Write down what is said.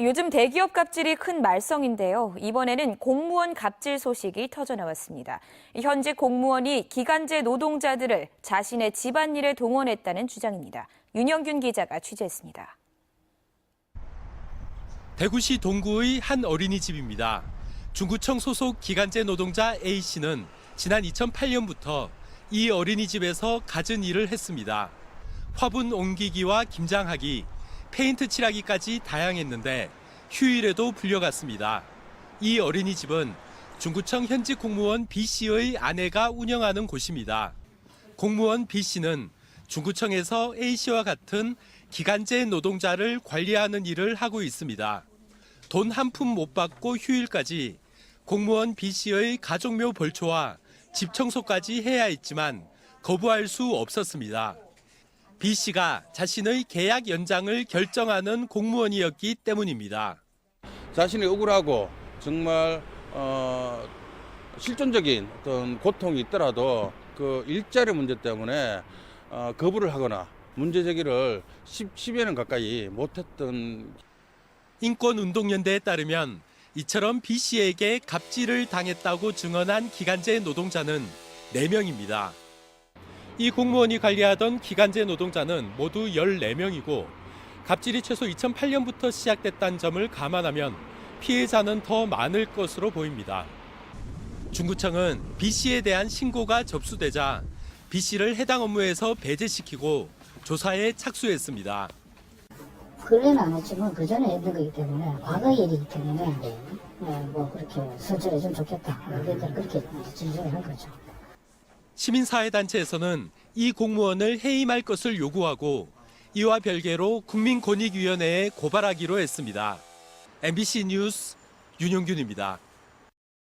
요즘 대기업 갑질이 큰 말썽인데요. 이번에는 공무원 갑질 소식이 터져 나왔습니다. 현재 공무원이 기간제 노동자들을 자신의 집안일에 동원했다는 주장입니다. 윤영균 기자가 취재했습니다. 대구시 동구의 한 어린이집입니다. 중구청 소속 기간제 노동자 A씨는 지난 2008년부터 이 어린이집에서 갖은 일을 했습니다. 화분 옮기기와 김장하기, 페인트 칠하기까지 다양했는데 휴일에도 불려갔습니다. 이 어린이집은 중구청 현직 공무원 B씨의 아내가 운영하는 곳입니다. 공무원 B씨는 중구청에서 A씨와 같은 기간제 노동자를 관리하는 일을 하고 있습니다. 돈 한 푼 못 받고 휴일까지 공무원 B씨의 가족묘 벌초와 집 청소까지 해야 했지만 거부할 수 없었습니다. B씨가 자신의 계약 연장을 결정하는 공무원이었기 때문입니다. 자신이 억울하고 정말 어, 실존적인 어떤 고통이 있더라도 그 일자리 문제 때문에 어, 거부를 하거나 문제 제기를 10, 10여 년 가까이 못했던 인권운동연대에 따르면 이처럼 B씨에게 갑질을 당했다고 증언한 기간제 노동자는 4명입니다. 이 공무원이 관리하던 기간제 노동자는 모두 14명이고 갑질이 최소 2008년부터 시작됐다는 점을 감안하면 피해자는 더 많을 것으로 보입니다. 중구청은 B씨에 대한 신고가 접수되자 B씨를 해당 업무에서 배제시키고 조사에 착수했습니다. 근래는 안 했지만 그 전에 했던 거기 때문에 과거 일이기 때문에 어, 뭐 그렇게 선처해주면 좋겠다. 그러니까 그렇게 지적을 한 거죠. 시민사회단체에서는 이 공무원을 해임할 것을 요구하고 이와 별개로 국민권익위원회에 고발하기로 했습니다. MBC 뉴스 윤용균입니다.